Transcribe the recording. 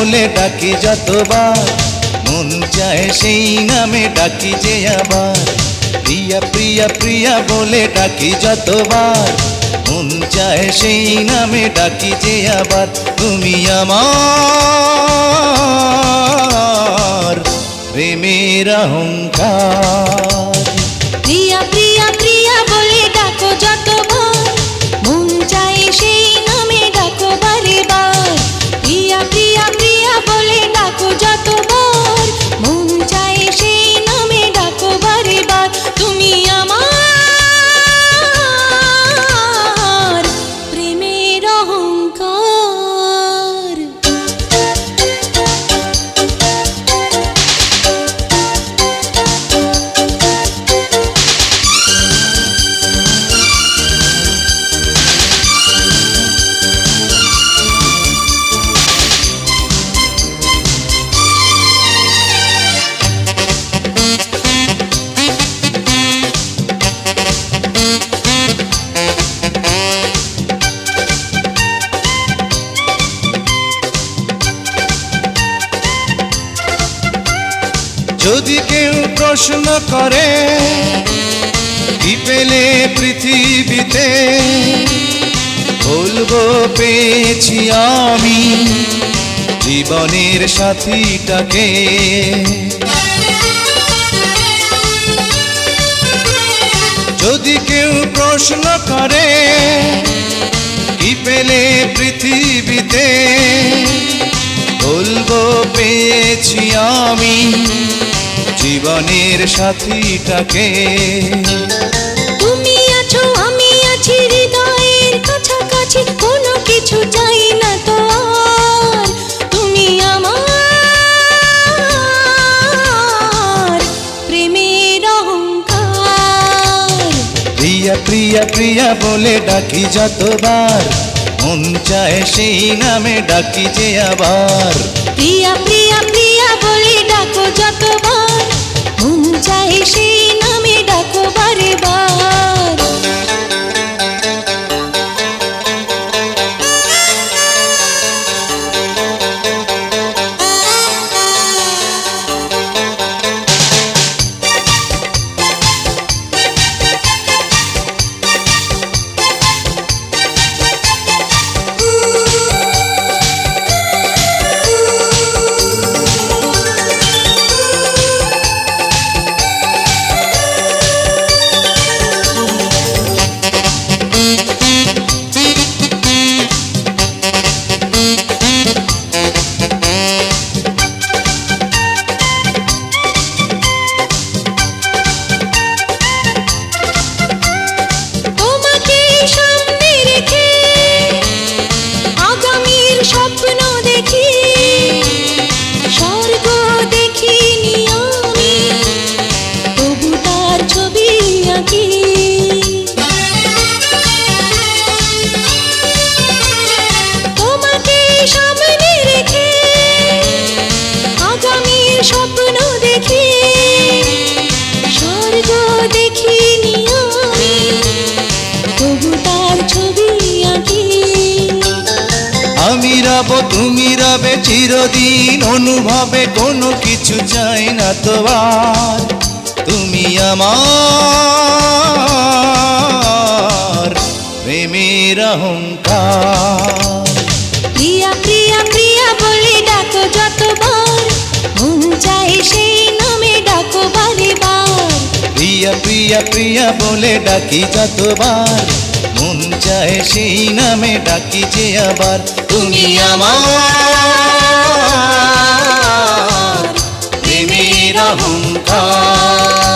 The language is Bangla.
বলে ডাকি যতবার। মন চায় সেই নামে ডাকি যে আবার। প্রিয়া প্রিয়া প্রিয়া বলে ডাকি যতবার। মন চায় সেই নামে ডাকি যে আবার। তুমি আমার প্রেমের অহংকার। প্রিয়া প্রিয়া যদি কেউ প্রশ্ন করে কি পেলে পৃথিবীতে, বলব পেয়েছি আমি জীবনের সাথীটাকে। যদি কেউ প্রশ্ন করে কি পেলে পৃথিবীতে, বলব পেয়েছি আমি জীবনের সাথীটাকে। তুমি আছো আমি আছি হৃদয়ের কাছাকাছি কোনো কিছু চাই না তো আর। তুমি আমার প্রেমের অহংকার। প্রিয়া প্রিয়া প্রিয়া বলে ডাকি যতবার। মন চায় সেই নামে ডাকি যে আবার। প্রিয়া প্রিয়া প্রিয়া বলে ডাকো যতবার। রব তুমি রবে চিরদিন অনুভবে কোনো কিছু চাই না তো আর তুমি আমার প্রেমের অহংকার। প্রিয়া প্রিয়া প্রিয়া বলে ডাকো যতবার। মন চাই সেই নামে ডাকো বারে বার প্রিয়া প্রিয়া প্রিয়া বলে ডাকি যতবার। মন চায় সেই নামে ডাকি যে আবার তুমি আমার প্রেমের অহংকার।